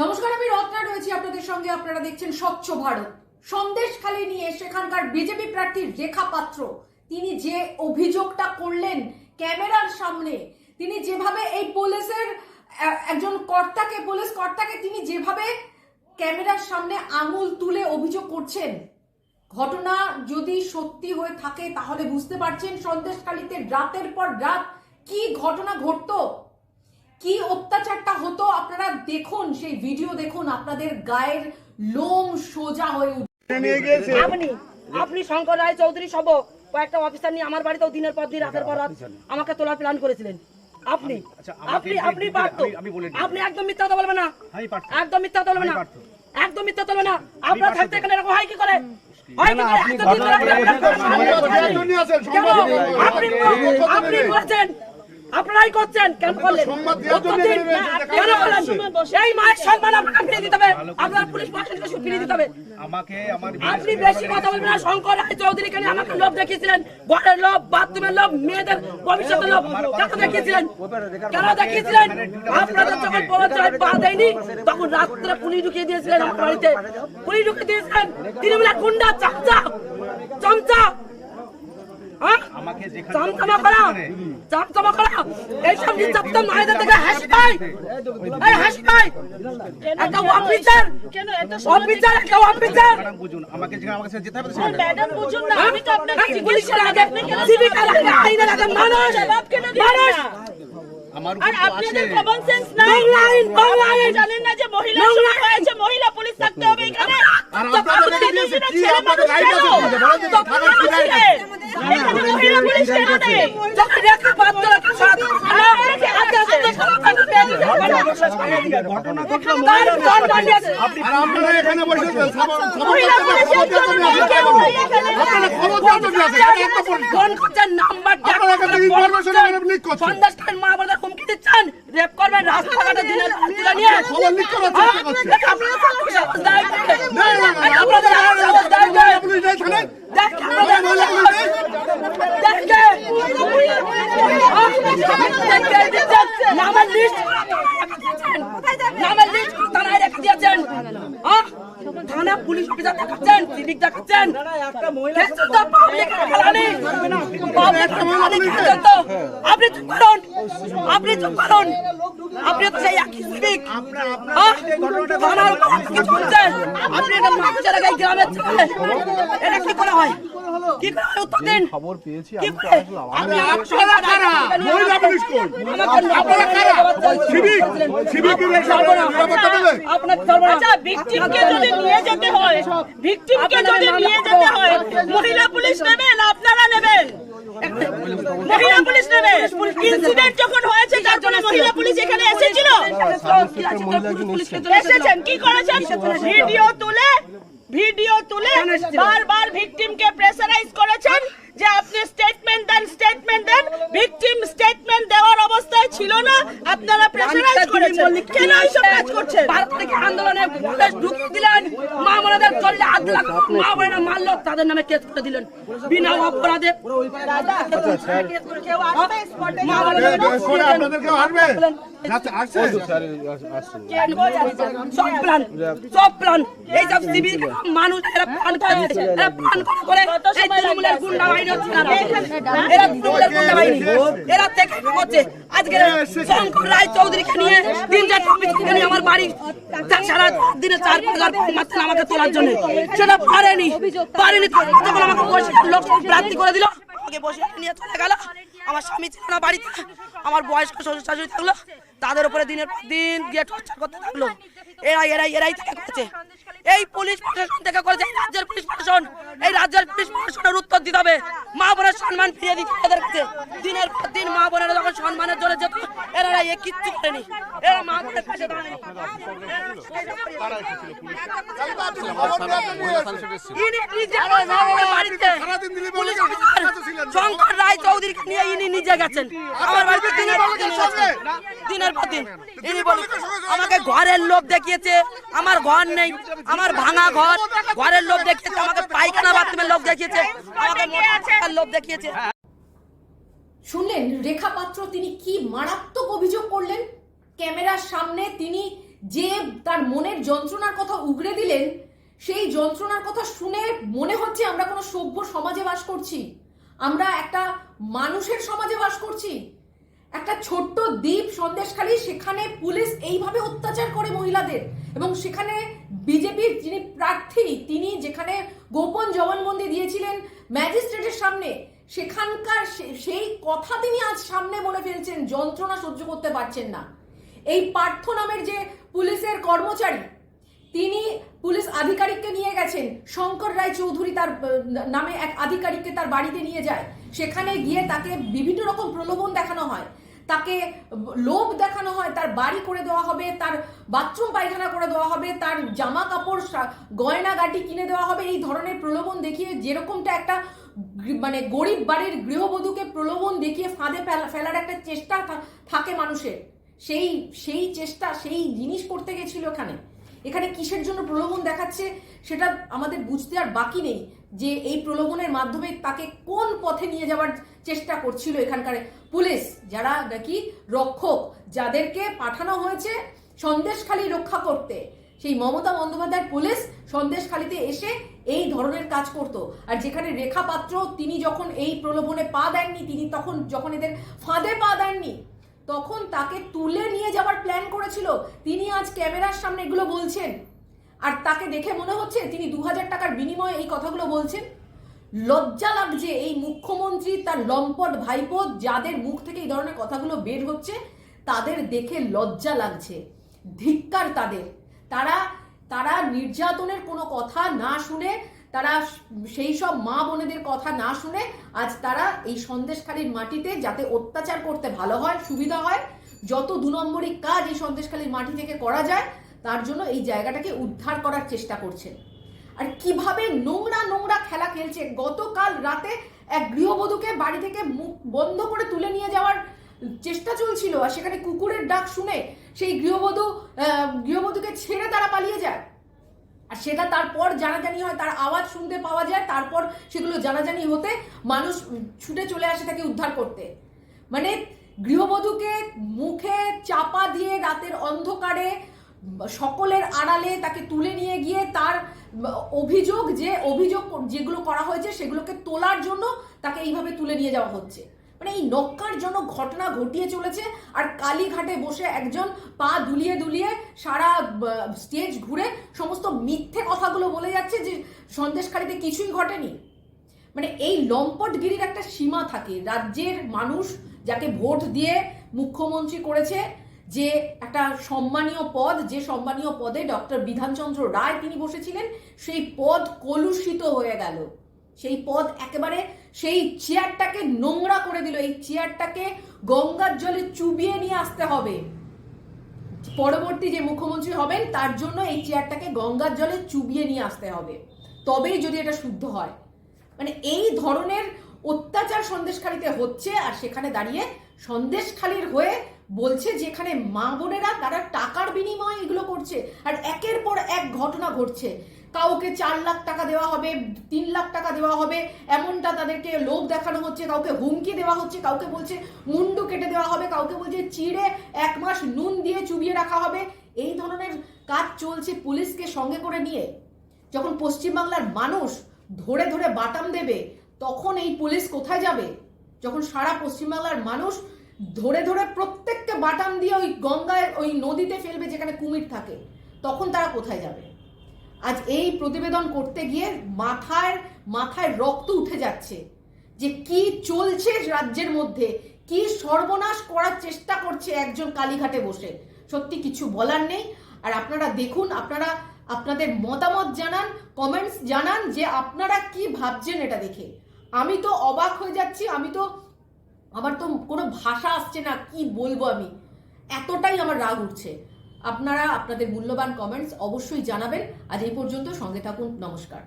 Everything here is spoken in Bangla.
নমস্কার, আমি রত্না রয়েছি আপনাদের সঙ্গে। আপনারা দেখছেন স্বচ্ছ ভারত। সন্দেশ খালি নিয়ে সেখানকার বিজেপি প্রার্থী রেখা পাত্র। তিনি যে অভিযোগটা করলেন ক্যামেরার সামনে, তিনি যেভাবে এই পুলিশের একজন কর্তাকে, পুলিশ কর্তাকে তিনি যেভাবে ক্যামেরার সামনে আঙুল তুলে অভিযোগ করছেন, ঘটনা যদি সত্যি হয়ে থাকে তাহলে বুঝতে পারছেন সন্দেশখালীতে রাতের পর রাত কি ঘটনা ঘটতো। কি অত্যাচারটা হতো আপনারা দেখুন সেই ভিডিও দেখুন আপনাদের গায়ের লোম সোজা হয়ে গিয়েছে আপনি আপনি শঙ্কর রায় চৌধুরী সহ কয়েকটা অফিসার নিয়ে আমার বাড়িতেও দিনের পর দিন রাতের পর রাত আমাকে তোলার প্ল্যান করেছিলেন। আপনি আচ্ছা, আপনি আপনি পারত। আপনি একদম মিথ্যা কথা বলবেন না। একদম মিথ্যা কথা বলবেন না। একদম মিথ্যা কথা বলবেন না। আপনার থাকতে এখানে এরকম হয় কি করে? আপনি বলছেন। আপনারাই করছেন। কেন করলেন কেন করলেন এই মায়ের সম্মান আপনাকে ফিরিয়ে দিতে হবে। আপনার পুলিশ প্রশাসনকে ফিরিয়ে দিতে হবে। আমাকে আমার আপনি বেশি কথা বলবেন না। শঙ্কর রায় চৌধুরী কেন আমাকে লোভ দেখিয়েছিলেন? ঘরের লোভ বাথরুমের লোভ মেয়েদের ভবিষ্যতের লোভ কেন দেখিয়েছিলেন। কেন দেখিয়েছিলেন? আপনাদের যখন পৌরসভায় পা দেয়নি তখন রাত্রে পুলিশ ঢুকিয়ে দিয়েছিলেন আমার বাড়িতে। পুলিশ ঢুকিয়ে দিয়েছিলেন। তৃণমূলের গুন্ডা চামচা চমচা। আমাকে যেখানে করা চমচমা করা। এইসব নির্যাতন মায়েদের থেকে হাসি পাই এই হাসি পাই একটা অফিসার অফিসার একটা অফিসার। বুঝুন আমাকে যেখানে আমাকে সেখানে যেতে হবে সেখানে ম্যাডাম বুঝুন না আমি তো আপনাকে পুলিশের আগে সিভিকের আগে আইনের আগে মানুষ জবাব কেন মানুষ। আমার আর আপনাদের কমন সেন্স নাই? আইন। আপনি জানেন না যে মহিলা বাংলা হয়েছে মহিলা পুলিশ থাকতে হবে এখানে। আর আপনাদের আপনি দিয়েছে, কি আপনাদের মানুষ আছে? বলেন তো থানার কি আপনারা right আপনারা এখানে করছেন। সন্দেশ মা বলে হুমকি দিচ্ছেন রেপ করবেন রাস্তাঘাটে দিনের খবর leak করার চেষ্টা করছেন। আপনারা সাহস দেয় না। না, না, না, না, আপনাদের সাহস দেয় না। মহিলা পুলিশ নেই থানায়? দেখ, আপনাদের মহিলা পুলিশ নেই? দেখে দেখে দিচ্ছেন নামের লিস্ট নামের লিস্ট হ্যাঁ? থানা পুলিশ অফিসার দেখাচ্ছেন সিভিক দেখাচ্ছেন আপনি চুপ করুন আপনি চুপ করুন আপনি তো সেই একই সিভিক হ্যাঁ? থানার উপর আপনি এটা মানুষের গ্রামের ছেলে এটা কি করে হয় কি করে উত্তর দিন খবর পেয়েছি আমি তো আসলাম আমি আপনারা কারা? মহিলা পুলিশ কই? আপনারা কারা? সিভিক? সিভিকের এসে আপনারা কথা দেবে? আপনার সর্বনাশ আচ্ছা ভিকটিমকে যদি নিয়ে যেতে হয় ভিকটিমকে যদি নিয়ে যেতে হয় মহিলা পুলিশ নেবেন আপনারা নেবেন মহিলা পুলিশ নেবে। ইনসিডেন্ট যখন হয়েছে তারপরে মহিলা পুলিশ এখানে এসেছিল। এসেছেন, কি করেছেন? ভিডিও তুলে ভিডিও তুলে বারবার ভিকটিমকে প্রেসারাইজ করেছেন যে আপনি স্টেটমেন্ট দেন স্টেটমেন্ট দেন ভিকটিম স্টেটমেন্ট দেওয়ার অবস্থায় ছিল না। আপনারা প্রেসারাইজ করেছেন। কেন এইসব কাজ করছেন? ভারত থেকে আন্দোলনে ঢুকিয়ে দিলেন। মা বোনেদের চললে আট লাখ মা বোনেরা মারলো তাদের নামে কেস করে দিলেন। বিনা অপরাধে। কেউ আসবে স্পটে মা এ, বোনেদের বেশ করে আপনাদের কেউ হারবে? যাচ্ছে, আসছে? সব প্ল্যান সব প্ল্যান। এই সব সিভিল মানুষ এরা প্ল্যান করে। এরা এই তৃণমূলের গুন্ডা বাহিনী হচ্ছে না। এরা তৃণমূলের গুন্ডা বাহিনী এরা থেকে করছে আজকে শঙ্কর রায় চৌধুরীকে নিয়ে আমার বাড়ি সারা দিনে চার পাঁচ হাজার মারতেন আমাকে তোলার জন্য। সেটা পারেনি পারেনি যখন আমাকে বসে লোক প্রার্থী করে দিল। আমাকে বসে নিয়ে চলে গেল। আমার স্বামী ছিল না বাড়িতে। আমার বয়স্ক শ্বশুর শাশুড়ি থাকল। তাদের উপরে দিনের পর দিন দিয়ে টর্চার করতে থাকল। এরাই এরাই এরাই থেকে করেছে। এই পুলিশ প্রশাসন থেকে করেছে রাজ্যের পুলিশ প্রশাসন। এই রাজ্যের পুলিশ উত্তর দিতে হবে। মা বোনের সম্মান ফিরিয়ে দিতে এদের কাছে। দিনের পর দিন মা বোনেরা যখন সম্মানের জন্য যেত, এরা এ কিচ্ছু করেনি। এরা মা বোনের পাশে শঙ্কর রায় নিয়ে ইনি নিজে গেছেন। আমার বাড়িতে দিনের পর দিন। দিনের পর দিন ইনি বলেন, আমাকে ঘরের লোভ দেখিয়েছে, আমার ঘর নেই, আমার ভাঙা ঘর, ঘরের লোভ দেখিয়েছে, আমাকে পায়খানা বাথরুমের লোভ দেখিয়েছে। আমাকে মোটা টাকার লোভ দেখিয়েছে। শুনলেন রেখা পাত্র তিনি কি মারাত্মক অভিযোগ করলেন? ক্যামেরার সামনে তিনি যে তার মনের যন্ত্রণার কথা উগরে দিলেন সেই যন্ত্রণার কথা শুনে মনে হচ্ছে আমরা কোনো সভ্য সমাজে বাস করছি। আমরা একটা মানুষের সমাজে বাস করছি। একটা ছোট্ট দ্বীপ সন্দেশখালী সেখানে পুলিশ এইভাবে অত্যাচার করে মহিলাদের। এবং সেখানে বিজেপির যিনি প্রার্থী তিনি যেখানে গোপন জবানবন্দি দিয়েছিলেন ম্যাজিস্ট্রেটের সামনে। সেখানকার সেই কথা তিনি আজ সামনে বলে ফেলছেন, যন্ত্রণা সহ্য করতে পারছেন না। এই পার্থ নামের যে পুলিশের কর্মচারী, তিনি পুলিশ আধিকারিককে নিয়ে গেছেন। শঙ্কর রায় চৌধুরী তার নামে এক আধিকারিককে তার বাড়িতে নিয়ে যায়। সেখানে গিয়ে তাকে বিভিন্ন রকম প্রলোভন দেখানো হয়। তাকে লোভ দেখানো হয়, তার বাড়ি করে দেওয়া হবে, তার বাথরুম পায়খানা করে দেওয়া হবে, তার জামা কাপড় গয়নাগাটি গয়না গাটি কিনে দেওয়া হবে, এই ধরনের প্রলোভন দেখিয়ে যেরকমটা একটা মানে গরিব বাড়ির গৃহবধূকে প্রলোভন দেখিয়ে ফাঁদে ফেলা- ফেলার একটা চেষ্টা থাকে মানুষের। সেই সেই চেষ্টা, সেই জিনিস করতে গেছিল এখানে এখানে কিসের জন্য প্রলোভন দেখাচ্ছে সেটা আমাদের বুঝতে আর বাকি নেই যে এই প্রলোভনের মাধ্যমে তাকে কোন পথে নিয়ে যাওয়ার চেষ্টা করছিল এখানকার পুলিশ, যারা নাকি রক্ষক, যাদেরকে পাঠানো হয়েছে সন্দেশখালী রক্ষা করতে। সেই মমতা বন্দ্যোপাধ্যায়ের পুলিশ সন্দেশখালীতে এসে এই ধরনের কাজ করত। আর যেখানে রেখা পাত্র তিনি যখন এই প্রলোভনে পা দেননি, তিনি তখন যখন এদের ফাঁদে পা দেননি তখন তাকে তুলে নিয়ে যাওয়ার প্ল্যান করেছিল। তিনি আজ ক্যামেরার সামনে এগুলো বলছেন। আর তাকে দেখে মনে হচ্ছে তিনি দু হাজার টাকার বিনিময়ে এই কথাগুলো বলছেন। লজ্জা লাগছে এই মুখ্যমন্ত্রী, তার লম্পট ভাইপো, যাদের মুখ থেকে এই ধরনের কথাগুলো বের হচ্ছে, তাদের দেখে লজ্জা লাগছে। ধিক্কার তাদের। তারা তারা নির্যাতনের কোনো কথা না শুনে তারা সেই সব মা বোনেদের কথা না শুনে আজ তারা এই সন্দেশখালীর মাটিতে যাতে অত্যাচার করতে ভালো হয়, সুবিধা হয়, যত দু নম্বরই কাজ এই সন্দেশখালীর মাটি থেকে করা যায়, তার জন্য এই জায়গাটাকে উদ্ধার করার চেষ্টা করছে। আর কীভাবে নোংরা নোংরা খেলা খেলছে, গতকাল রাতে এক গৃহবধূকে বাড়ি থেকে মুখ বন্ধ করে তুলে নিয়ে যাওয়ার চেষ্টা চলছিল, আর সেখানে কুকুরের ডাক শুনে সেই গৃহবধূ গৃহবধূকে ছেড়ে তারা পালিয়ে যায়। আর সেটা তারপর জানাজানি হয়, তার আওয়াজ শুনতে পাওয়া যায়, তারপর সেগুলো জানাজানি হতে মানুষ ছুটে চলে আসে তাকে উদ্ধার করতে। মানে গৃহবধূকে মুখে চাপা দিয়ে রাতের অন্ধকারে সকলের আড়ালে তাকে তুলে নিয়ে গিয়ে তার অভিযোগ যে, অভিযোগ যেগুলো করা হয়েছে সেগুলোকে তোলার জন্য তাকে এইভাবে তুলে নিয়ে যাওয়া হচ্ছে। মানে এই নক্কার জন্য ঘটনা ঘটিয়ে চলেছে আর কালীঘাটে বসে একজন পা দুলিয়ে দুলিয়ে সারা স্টেজ ঘুরে সমস্ত মিথ্যে কথাগুলো বলে যাচ্ছে যে সন্দেশকারীতে কিছুই ঘটেনি। মানে এই লম্পটগিরির একটা সীমা থাকে। রাজ্যের মানুষ যাকে ভোট দিয়ে মুখ্যমন্ত্রী করেছে, যে একটা সম্মানীয় পদ, যে সম্মানীয় পদে ডক্টর বিধানচন্দ্র রায় তিনি বসেছিলেন, সেই পদ কলুষিত হয়ে গেল। সেই পদ একেবারে সেই চেয়ারটাকে নোংরা করে দিল। এই চেয়ারটাকে গঙ্গার জলে চুবিয়ে নিয়ে আসতে হবে। পরবর্তী যে মুখ্যমন্ত্রী হবেন, তার জন্য এই চেয়ারটাকে গঙ্গার জলে চুবিয়ে নিয়ে আসতে হবে। তবেই যদি এটা শুদ্ধ হয়। মানে এই ধরনের অত্যাচার সন্দেশখালিতে হচ্ছে, আর সেখানে দাঁড়িয়ে সন্দেশখালির হয়ে বলছে যেখানে মা বোনেরা তারা টাকার বিনিময়ে এগুলো করছে, আর একের পর এক ঘটনা ঘটছে। কাউকে চার লাখ টাকা দেওয়া হবে, তিন লাখ টাকা দেওয়া হবে, এমনটা তাদেরকে লোভ দেখানো হচ্ছে, কাউকে হুমকি দেওয়া হচ্ছে, কাউকে বলছে মুন্ডু কেটে দেওয়া হবে, কাউকে বলছে চিড়ে এক মাস নুন দিয়ে চুবিয়ে রাখা হবে। এই ধরনের কাজ চলছে পুলিশকে সঙ্গে করে নিয়ে। যখন পশ্চিমবাংলার মানুষ ধরে ধরে বাটাম দেবে, তখন এই পুলিশ কোথায় যাবে? যখন সারা পশ্চিমবাংলার মানুষ ধরে ধরে প্রত্যেককে বাটাম দিয়ে ওই গঙ্গায়, ওই নদীতে ফেলবে যেখানে কুমির থাকে, তখন তারা কোথায় যাবে? আজ এই প্রতিবেদন করতে গিয়ে মাথায় মাথায় রক্ত উঠে যাচ্ছে যে কি চলছে রাজ্যের মধ্যে, কি সর্বনাশ করার চেষ্টা করছে একজন কালীঘাটে বসে। সত্যি কিছু বলার নেই। আর আপনারা দেখুন, আপনারা, আপনাদের মতামত জানান কমেন্টস জানান যে আপনারা কি ভাবছেন এটা দেখে। আমি তো অবাক হয়ে যাচ্ছি, আমি তো, আমার তো কোনো ভাষা আসছে না, কি বলব আমি? এতটাই আমার রাগ উঠছে। আপনারা আপনাদের মূল্যবান কমেন্টস অবশ্যই জানাবেন। আজ এই পর্যন্ত সঙ্গে থাকুন নমস্কার।